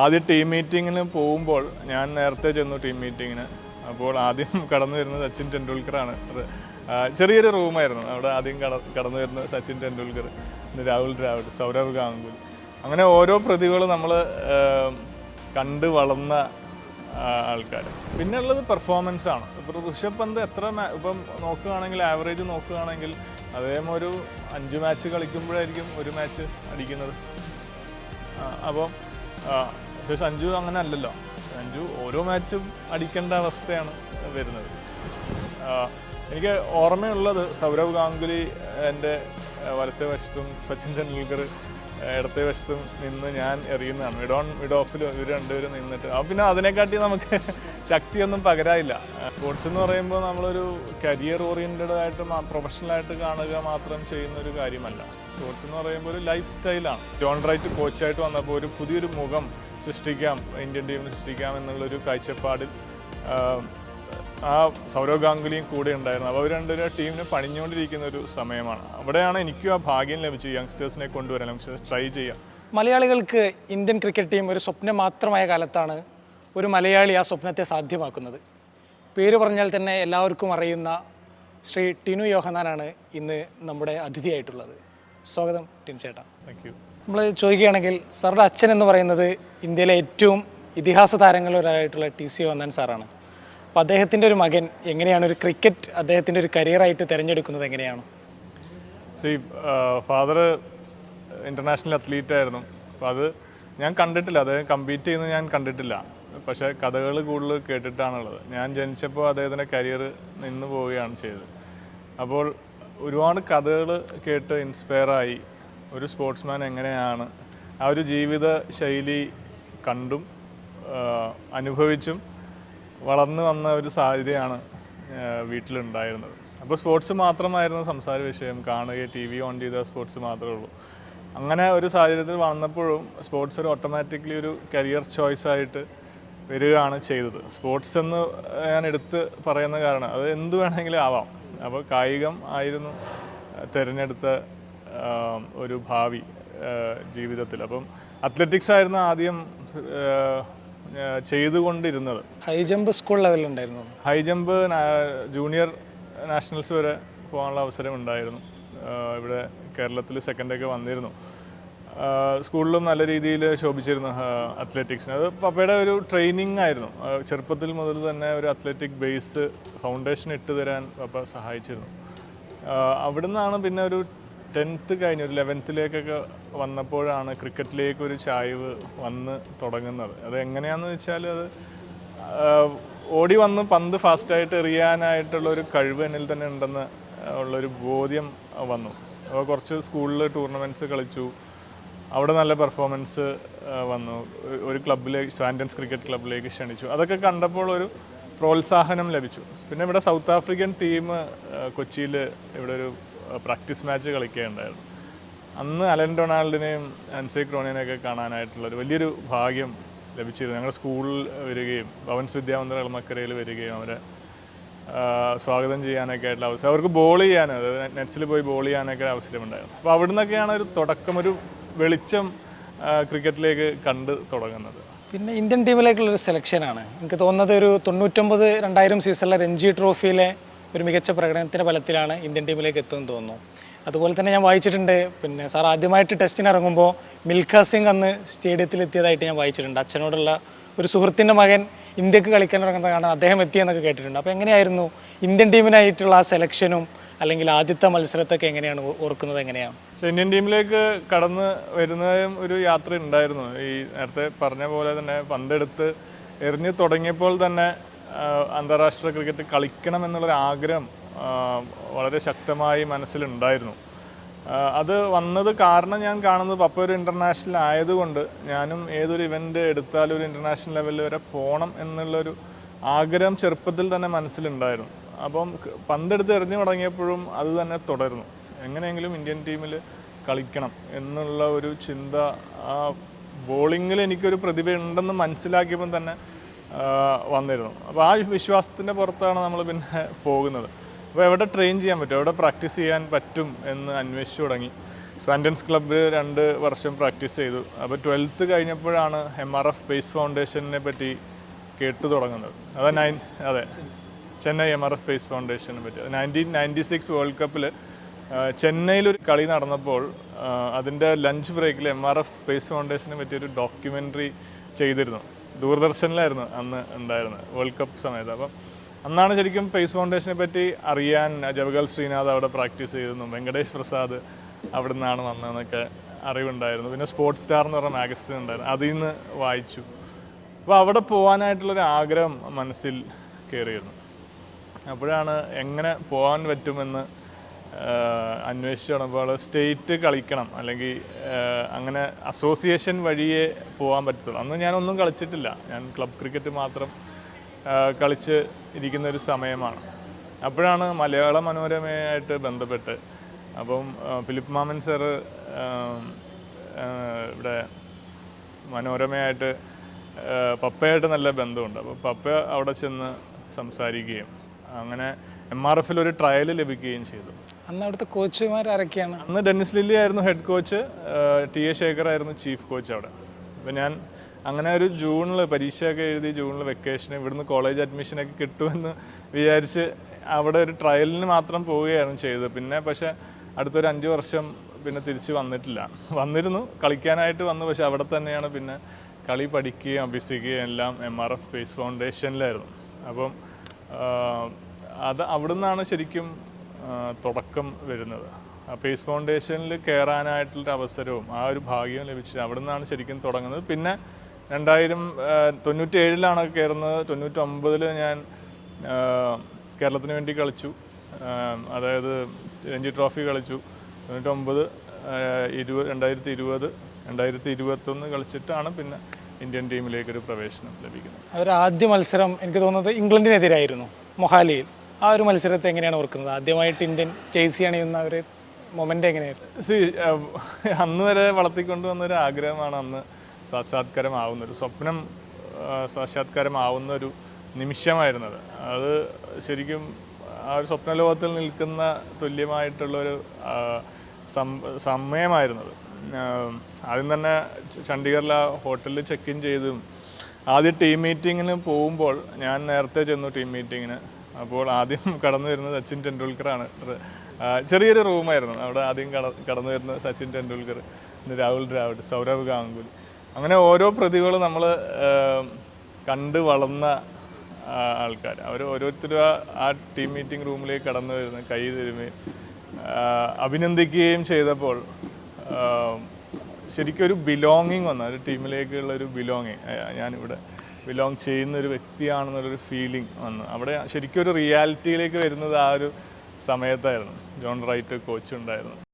ആദ്യം ടീം മീറ്റിങ്ങിന് പോകുമ്പോൾ ഞാൻ നേരത്തെ ചെന്നു ടീം മീറ്റിങ്ങിന് അപ്പോൾ ആദ്യം കടന്നു വരുന്നത് സച്ചിൻ ടെണ്ടുൽക്കറാണ്. ചെറിയൊരു റൂമായിരുന്നു അവിടെ ആദ്യം കട കടന്നു വരുന്നത് സച്ചിൻ ടെണ്ടുൽക്കർ രാഹുൽ ദ്രാവിഡ് സൗരവ് ഗാംഗുലി. അങ്ങനെ ഓരോ പ്രതികളും നമ്മൾ കണ്ട് വളർന്ന ആൾക്കാർ പിന്നെ ഉള്ളത് പെർഫോമൻസ് ആണ്. ഇപ്പോൾ ഋഷഭ് പന്ത് എത്ര ഇപ്പം നോക്കുകയാണെങ്കിൽ ആവറേജ് നോക്കുകയാണെങ്കിൽ അദ്ദേഹം ഒരു അഞ്ച് മാച്ച് കളിക്കുമ്പോഴായിരിക്കും ഒരു മാച്ച് അടിക്കുന്നത്. അപ്പം പക്ഷേ സഞ്ജു അങ്ങനെ അല്ലല്ലോ സഞ്ജു ഓരോ മാച്ചും അടിക്കേണ്ട അവസ്ഥയാണ് വരുന്നത്. എനിക്ക് ഓർമ്മയുള്ളത് സൗരവ് ഗാംഗുലി എന്റെ വലത്തെ വശത്തും സച്ചിൻ ടെണ്ടുൽക്കർ ഇടത്തെ വശത്തും നിന്ന് ഞാൻ എറിയുന്നതാണ് മിഡ് ഓൺ മിഡ് ഓഫിൽ ഇവർ രണ്ടുപേരും നിന്നിട്ട് അപ്പം പിന്നെ അതിനെക്കാട്ടി നമുക്ക് ശക്തിയൊന്നും പകരായില്ല സ്പോർട്സ് എന്ന് പറയുമ്പോൾ നമ്മളൊരു കരിയർ ഓറിയന്റഡ് ആയിട്ട് പ്രൊഫഷണലായിട്ട് കാണുക മാത്രം ചെയ്യുന്ന ഒരു കാര്യമല്ല. സ്പോർട്സ് എന്ന് പറയുമ്പോൾ ഒരു ലൈഫ് സ്റ്റൈലാണ് ജോൺ റൈറ്റ് കോച്ചായിട്ട് വന്നപ്പോൾ ഒരു പുതിയൊരു മുഖം സൃഷ്ടിക്കാം ഇന്ത്യൻ ടീമിന് സൃഷ്ടിക്കാം എന്നുള്ളൊരു കാഴ്ചപ്പാടിൽ ആ, സൗരവ് ഗാംഗുലിയും കൂടെ ഉണ്ടായിരുന്നു. അപ്പോൾ അവർ രണ്ടുപേരും ടീമിനെ പണിഞ്ഞുകൊണ്ടിരിക്കുന്ന ഒരു സമയമാണ്. അവിടെയാണ് എനിക്കും ആ ഭാഗ്യം ലഭിച്ചത് യങ്സ്റ്റേഴ്സിനെ കൊണ്ടുവരാൻ. യങ്സ്റ്റേഴ്സ് ട്രൈ ചെയ്യാം. മലയാളികൾക്ക് ഇന്ത്യൻ ക്രിക്കറ്റ് ടീം ഒരു സ്വപ്നം മാത്രമായ കാലത്താണ് ഒരു മലയാളി ആ സ്വപ്നത്തെ സാധ്യമാക്കുന്നത്. പേര് പറഞ്ഞാൽ തന്നെ എല്ലാവർക്കും അറിയുന്ന ശ്രീ ടിനു യോഹനാനാണ് ഇന്ന് നമ്മുടെ അതിഥിയായിട്ടുള്ളത്. സ്വാഗതം ടിൻ ചേട്ടാ താങ്ക് യു നമ്മൾ ചോദിക്കുകയാണെങ്കിൽ സാറുടെ അച്ഛൻ എന്ന് പറയുന്നത് ഇന്ത്യയിലെ ഏറ്റവും ഇതിഹാസ താരങ്ങളിലൊരാളായിട്ടുള്ള ടി സി വന്നൻ സാറാണ്. അപ്പോൾ അദ്ദേഹത്തിന്റെ ഒരു മകൻ എങ്ങനെയാണ് ഒരു ക്രിക്കറ്റ് അദ്ദേഹത്തിന്റെ ഒരു കരിയറായിട്ട് തിരഞ്ഞെടുക്കുന്നത് എങ്ങനെയാണ്? സി ഫാദർ ഇന്റർനാഷണൽ അത്ലീറ്റ് ആയിരുന്നു. അപ്പോൾ അത് ഞാൻ കണ്ടിട്ടില്ല. അദ്ദേഹം കമ്പീറ്റ് ചെയ്യുന്നത് ഞാൻ കണ്ടിട്ടില്ല. പക്ഷേ കഥകൾ കൂടുതൽ കേട്ടിട്ടാണുള്ളത്. ഞാൻ ജനിച്ചപ്പോൾ അദ്ദേഹത്തിന്റെ കരിയർ നിന്ന് പോവുകയാണ് ചെയ്തത്. അപ്പോൾ ഒരുപാട് കഥകൾ കേട്ട് ഇൻസ്പയറായി ഒരു സ്പോർട്സ്മാൻ എങ്ങനെയാണ് ആ ഒരു ജീവിത ശൈലി കണ്ടും അനുഭവിച്ചും വളർന്നു വന്ന ഒരു സാഹചര്യമാണ് വീട്ടിലുണ്ടായിരുന്നത്. അപ്പോൾ സ്പോർട്സ് മാത്രമായിരുന്നു സംസാര വിഷയം. കാണുക ടി വി ഓൺ ചെയ്ത സ്പോർട്സ് മാത്രമേ ഉള്ളൂ. അങ്ങനെ ഒരു സാഹചര്യത്തിൽ വന്നപ്പോഴും സ്പോർട്സ് ഒരു ഓട്ടോമാറ്റിക്കലി ഒരു കരിയർ ചോയ്സ് ആയിട്ട് വരികയാണ് ചെയ്തത്. സ്പോർട്സ് എന്ന് ഞാൻ എടുത്ത് പറയുന്ന കാരണം അത് എന്ത് വേണമെങ്കിലും ആവാം. അപ്പോൾ കായികം ആയിരുന്നു തിരഞ്ഞെടുത്ത ഒരു ഭാവി ജീവിതത്തിൽ. അപ്പം അത്ലറ്റിക്സ് ആയിരുന്നു ആദ്യം ചെയ്തുകൊണ്ടിരുന്നത്. ഹൈ ജമ്പ് സ്കൂൾ ലെവലിലുണ്ടായിരുന്നു ഹൈ ജമ്പ് ജൂനിയർ നാഷണൽസ് വരെ പോകാനുള്ള അവസരം ഉണ്ടായിരുന്നു. ഇവിടെ കേരളത്തിൽ സെക്കൻഡൊക്കെ വന്നിരുന്നു. സ്കൂളിലും നല്ല രീതിയിൽ ശോഭിച്ചിരുന്നു അത്ലറ്റിക്സിന് അത് പപ്പയുടെ ഒരു ട്രെയിനിങ് ആയിരുന്നു. ചെറുപ്പത്തിൽ മുതൽ തന്നെ ഒരു അത്ലറ്റിക് ബേസ് ഫൗണ്ടേഷൻ ഇട്ട് തരാൻ പപ്പ സഹായിച്ചിരുന്നു. അവിടുന്നാണ് പിന്നെ ഒരു ടെൻത്ത് കഴിഞ്ഞ് ഒരു ലെവൻത്തിലേക്കൊക്കെ വന്നപ്പോഴാണ് ക്രിക്കറ്റിലേക്ക് ഒരു ചായ്വ് വന്ന് തുടങ്ങുന്നത്. അത് എങ്ങനെയാണെന്ന് വെച്ചാൽ അത് ഓടി വന്ന് പന്ത് ഫാസ്റ്റായിട്ട് എറിയാനായിട്ടുള്ള ഒരു കഴിവ് എന്നിൽ തന്നെ ഉണ്ടെന്ന് ഉള്ളൊരു ബോധ്യം വന്നു. അപ്പോൾ കുറച്ച് സ്കൂളിൽ ടൂർണമെന്റ്സ് കളിച്ചു. അവിടെ നല്ല പെർഫോമൻസ് വന്നു. ഒരു- ക്ലബിലേക്ക് സ്വാൻഡൻസ് ക്രിക്കറ്റ് ക്ലബിലേക്ക് ക്ഷണിച്ചു. അതൊക്കെ കണ്ടപ്പോൾ ഒരു പ്രോത്സാഹനം ലഭിച്ചു. പിന്നെ ഇവിടെ സൗത്ത് ആഫ്രിക്കൻ ടീം കൊച്ചിയിൽ ഇവിടെ ഒരു പ്രാക്ടീസ് മാച്ച് കളിക്കുകയുണ്ടായിരുന്നു അന്ന് അലൻ ഡൊണാൾഡിനെയും അൻസൈ ക്രോണിനെയൊക്കെ കാണാനായിട്ടുള്ള ഒരു വലിയൊരു ഭാഗ്യം ലഭിച്ചിരുന്നു. ഞങ്ങളുടെ സ്കൂളിൽ വരികയും ഭവൻസ് വിദ്യാമന്ദിര എളമക്കരയിൽ വരികയും അവരെ സ്വാഗതം ചെയ്യാനൊക്കെ ആയിട്ടുള്ള അവസരം അവർക്ക് ബോൾ ചെയ്യാനോ അതായത് നെറ്റ്സിൽ പോയി ബോൾ ചെയ്യാനൊക്കെ അവസരമുണ്ടായിരുന്നു. അപ്പോൾ അവിടെ നിന്നൊക്കെയാണ് ഒരു തുടക്കം ഒരു വെളിച്ചം ക്രിക്കറ്റിലേക്ക് കണ്ട് തുടങ്ങുന്നത്. പിന്നെ ഇന്ത്യൻ ടീമിലേക്കുള്ള ഒരു സെലക്ഷനാണ് എനിക്ക് തോന്നുന്നത് ഒരു തൊണ്ണൂറ്റൊമ്പത് രണ്ടായിരം സീസണിലെ രഞ്ജി ട്രോഫിയിലെ ഒരു മികച്ച പ്രകടനത്തിന്റെ ഫലത്തിലാണ് ഇന്ത്യൻ ടീമിലേക്ക് എത്തുമെന്ന് തോന്നുന്നു. അതുപോലെ തന്നെ ഞാൻ വായിച്ചിട്ടുണ്ട് പിന്നെ സാർ ആദ്യമായിട്ട് ടെസ്റ്റിന് ഇറങ്ങുമ്പോൾ മിൽഖ സിംഗ് അന്ന് സ്റ്റേഡിയത്തിൽ എത്തിയതായിട്ട് ഞാൻ വായിച്ചിട്ടുണ്ട്. അച്ഛനോടുള്ള ഒരു സുഹൃത്തിന്റെ മകൻ ഇന്ത്യയ്ക്ക് കളിക്കാൻ ഇറങ്ങുന്നത് കാണാൻ അദ്ദേഹം എത്തിയെന്നൊക്കെ കേട്ടിട്ടുണ്ട്. അപ്പോൾ എങ്ങനെയായിരുന്നു ഇന്ത്യൻ ടീമിനായിട്ടുള്ള ആ സെലക്ഷനും അല്ലെങ്കിൽ ആദ്യത്തെ മത്സരത്തൊക്കെ എങ്ങനെയാണ് ഓർക്കുന്നത് എങ്ങനെയാണ്? ഇന്ത്യൻ ടീമിലേക്ക് കടന്ന് വരുന്നതും ഒരു യാത്ര ഉണ്ടായിരുന്നു ഈ നേരത്തെ പറഞ്ഞ പോലെ തന്നെ പന്തെടുത്ത് എറിഞ്ഞു തുടങ്ങിയപ്പോൾ തന്നെ അന്താരാഷ്ട്ര ക്രിക്കറ്റ് കളിക്കണം എന്നുള്ളൊരു ആഗ്രഹം വളരെ ശക്തമായി മനസ്സിലുണ്ടായിരുന്നു. അത് വന്നത് കാരണം ഞാൻ കാണുന്നത് പപ്പ ഒരു ഇന്റർനാഷണൽ ആയതുകൊണ്ട് ഞാനും ഏതൊരു ഇവന്റ് എടുത്താലും ഒരു ഇന്റർനാഷണൽ ലെവലിൽ വരെ പോകണം എന്നുള്ളൊരു ആഗ്രഹം ചെറുപ്പത്തിൽ തന്നെ മനസ്സിലുണ്ടായിരുന്നു. അപ്പം പന്തെടുത്ത് എറിഞ്ഞു തുടങ്ങിയപ്പോഴും അത് തന്നെ തുടർന്നു. എങ്ങനെയെങ്കിലും ഇന്ത്യൻ ടീമിൽ കളിക്കണം എന്നുള്ള ഒരു ചിന്ത ആ ബോളിങ്ങിൽ എനിക്കൊരു പ്രതിഭ ഉണ്ടെന്ന് മനസ്സിലാക്കിയപ്പം തന്നെ വന്നിരുന്നു. അപ്പോൾ ആ വിശ്വാസത്തിന്റെ പുറത്താണ് നമ്മൾ പിന്നെ പോകുന്നത്. അപ്പോൾ എവിടെ ട്രെയിൻ ചെയ്യാൻ പറ്റും? എവിടെ പ്രാക്ടീസ് ചെയ്യാൻ പറ്റും എന്ന് അന്വേഷിച്ചു തുടങ്ങി. സ്വാൻഡൻസ് ക്ലബ്ബിൽ രണ്ട് വർഷം പ്രാക്ടീസ് ചെയ്തു. അപ്പോൾ ട്വൽത്ത് കഴിഞ്ഞപ്പോഴാണ് എം ആർ എഫ് ബേസ് ഫൗണ്ടേഷനെ പറ്റി കേട്ടു തുടങ്ങുന്നത്. അത് നയൻ അതെ. Chennai M R F pace ഫൗണ്ടേഷനെ പറ്റി. നയന്റീൻ നയന്റി സിക്സ് വേൾഡ് കപ്പിൽ ചെന്നൈയിലൊരു കളി നടന്നപ്പോൾ അതിന്റെ ലഞ്ച് ബ്രേക്കിൽ എം ആർ എഫ് ബേസ് ഫൗണ്ടേഷനെ പറ്റി ഒരു ഡോക്യുമെന്ററി ചെയ്തിരുന്നു. ദൂരദർശനിലായിരുന്നു അന്ന് ഉണ്ടായിരുന്നത് വേൾഡ് കപ്പ് സമയത്ത്. അപ്പം അന്നാണ് ശരിക്കും പേസ് ഫൗണ്ടേഷനെ പറ്റി അറിയാൻ ജവഗൽ ശ്രീനാഥ് അവിടെ പ്രാക്ടീസ് ചെയ്തിരുന്നു വെങ്കടേഷ് പ്രസാദ് അവിടെ നിന്നാണ് വന്നതെന്നൊക്കെ അറിവുണ്ടായിരുന്നു. പിന്നെ സ്പോർട്സ് സ്റ്റാർ എന്ന് പറഞ്ഞ മാഗസിൻ ഉണ്ടായിരുന്നു അതിൽ നിന്ന് വായിച്ചു. അപ്പോൾ അവിടെ പോകാനായിട്ടുള്ളൊരു ആഗ്രഹം മനസ്സിൽ കയറിയിരുന്നു. അപ്പോഴാണ് എങ്ങനെ പോകാൻ പറ്റുമെന്ന് അന്വേഷിച്ച് തുടങ്ങുമ്പോൾ സ്റ്റേറ്റ് കളിക്കണം. അല്ലെങ്കിൽ അങ്ങനെ അസോസിയേഷൻ വഴിയേ പോകാൻ പറ്റത്തുള്ളൂ. അന്ന് ഞാനൊന്നും കളിച്ചിട്ടില്ല. ഞാൻ ക്ലബ് ക്രിക്കറ്റ് മാത്രം കളിച്ച് ഇരിക്കുന്ന ഒരു സമയമാണ്. അപ്പോഴാണ് മലയാള മനോരമയായിട്ട് ബന്ധപ്പെട്ട് അപ്പം ഫിലിപ്പ് മാമൻ സാറ് ഇവിടെ മനോരമയായിട്ട് പപ്പയായിട്ട് നല്ല ബന്ധമുണ്ട്. അപ്പോൾ പപ്പ അവിടെ ചെന്ന് സംസാരിക്കുകയും അങ്ങനെ എം ആർ എഫിൽ ഒരു ട്രയൽ ലഭിക്കുകയും ചെയ്തു. അന്ന് അവിടുത്തെ കോച്ചുമാർ ആരൊക്കെയാണ്? അന്ന് ഡെന്നിസ് ലില്ലി ആയിരുന്നു head coach T A Shekhar ആയിരുന്നു ചീഫ് കോച്ച് അവിടെ. അപ്പോൾ ഞാൻ അങ്ങനെ ഒരു ജൂണിൽ പരീക്ഷയൊക്കെ എഴുതി ജൂണിൽ വെക്കേഷൻ ഇവിടുന്ന് കോളേജ് അഡ്മിഷനൊക്കെ കിട്ടുമെന്ന് വിചാരിച്ച് അവിടെ ഒരു ട്രയലിന് മാത്രം പോവുകയായിരുന്നു ചെയ്തത്. പിന്നെ പക്ഷേ അടുത്തൊരു അഞ്ച് വർഷം പിന്നെ തിരിച്ച് വന്നിട്ടില്ല. വന്നിരുന്നു കളിക്കാനായിട്ട് വന്നു പക്ഷെ അവിടെ തന്നെയാണ് പിന്നെ കളി പഠിക്കുകയും അഭ്യസിക്കുകയും എല്ലാം എം ആർ എഫ് സ്പേസ് ഫൗണ്ടേഷനിലായിരുന്നു അപ്പം അത് അവിടുന്നാണ് ശരിക്കും തുടക്കം വരുന്നത്. പേസ് ഫൗണ്ടേഷനിൽ കയറാനായിട്ടുള്ള അവസരവും ആ ഒരു ഭാഗ്യവും ലഭിച്ചത് അവിടെ നിന്നാണ് ശരിക്കും തുടങ്ങുന്നത്. പിന്നെ രണ്ടായിരം തൊണ്ണൂറ്റി ഏഴിലാണ് കയറുന്നത് തൊണ്ണൂറ്റൊമ്പതിൽ ഞാൻ കേരളത്തിന് വേണ്ടി കളിച്ചു. അതായത് രഞ്ജി ട്രോഫി കളിച്ചു. തൊണ്ണൂറ്റൊമ്പത് ഇരുപത് രണ്ടായിരത്തി ഇരുപത് രണ്ടായിരത്തി ഇരുപത്തൊന്ന് കളിച്ചിട്ടാണ് പിന്നെ ഇന്ത്യൻ ടീമിലേക്കൊരു പ്രവേശനം ലഭിക്കുന്നത്. അവരാദ്യ മത്സരം എനിക്ക് തോന്നുന്നത് ഇംഗ്ലണ്ടിനെതിരായിരുന്നു മൊഹാലിയിൽ. ആ ഒരു മത്സരത്തെ എങ്ങനെയാണ് ഓർക്കുന്നത്? ആദ്യമായിട്ട് ഇന്ത്യൻ ജേഴ്സി അണിയുന്ന ഒരു മൊമെന്റ് എങ്ങനെയായിരുന്നു? സി അന്ന് വരെ വളർത്തിക്കൊണ്ടുവന്ന ഒരു ആഗ്രഹമാണ് അന്ന് സാക്ഷാത്കാരമാവുന്ന ഒരു സ്വപ്നം സാക്ഷാത്കാരമാവുന്ന ഒരു നിമിഷമായിരുന്നത്. അത് ശരിക്കും ആ ഒരു സ്വപ്നലോകത്തിൽ നിൽക്കുന്ന തുല്യമായിട്ടുള്ളൊരു സമയമായിരുന്നത്. ആദ്യം തന്നെ ചണ്ഡീഗറിൽ ആ ഹോട്ടലിൽ ചെക്ക് ഇൻ ചെയ്തും ആദ്യം ടീം മീറ്റിങ്ങിന് പോകുമ്പോൾ ഞാൻ നേരത്തെ ചെന്നു ടീം മീറ്റിങ്ങിന് അപ്പോൾ ആദ്യം കടന്നു വരുന്നത് സച്ചിൻ ടെണ്ടുൽക്കറാണ്. ചെറിയൊരു റൂമായിരുന്നു. അവിടെ ആദ്യം കട കടന്നു വരുന്നത് സച്ചിൻ ടെണ്ടുൽക്കർ രാഹുൽ ദ്രാവിഡ് സൗരവ് ഗാംഗുലി. അങ്ങനെ ഓരോ പ്രതികളും നമ്മൾ കണ്ട് വളർന്ന ആൾക്കാർ അവർ ഓരോരുത്തരും ആ ടീം മീറ്റിംഗ് റൂമിലേക്ക് കടന്നു വരുന്ന കൈ തരുമേ അഭിനന്ദിക്കുകയും ചെയ്തപ്പോൾ ശരിക്കും ഒരു ബിലോങ്ങിങ് വന്നു. ഒരു ടീമിലേക്കുള്ള ഒരു ബിലോങ്ങിങ് ഞാനിവിടെ ബിലോങ് ചെയ്യുന്ന ഒരു വ്യക്തിയാണെന്നുള്ളൊരു ഫീലിംഗ് വന്നു. അവിടെ ശരിക്കും ഒരു റിയാലിറ്റിയിലേക്ക് വരുന്നത് ആ ഒരു സമയത്തായിരുന്നു. ജോൺ റൈറ്റ് കോച്ച് ഉണ്ടായിരുന്നു.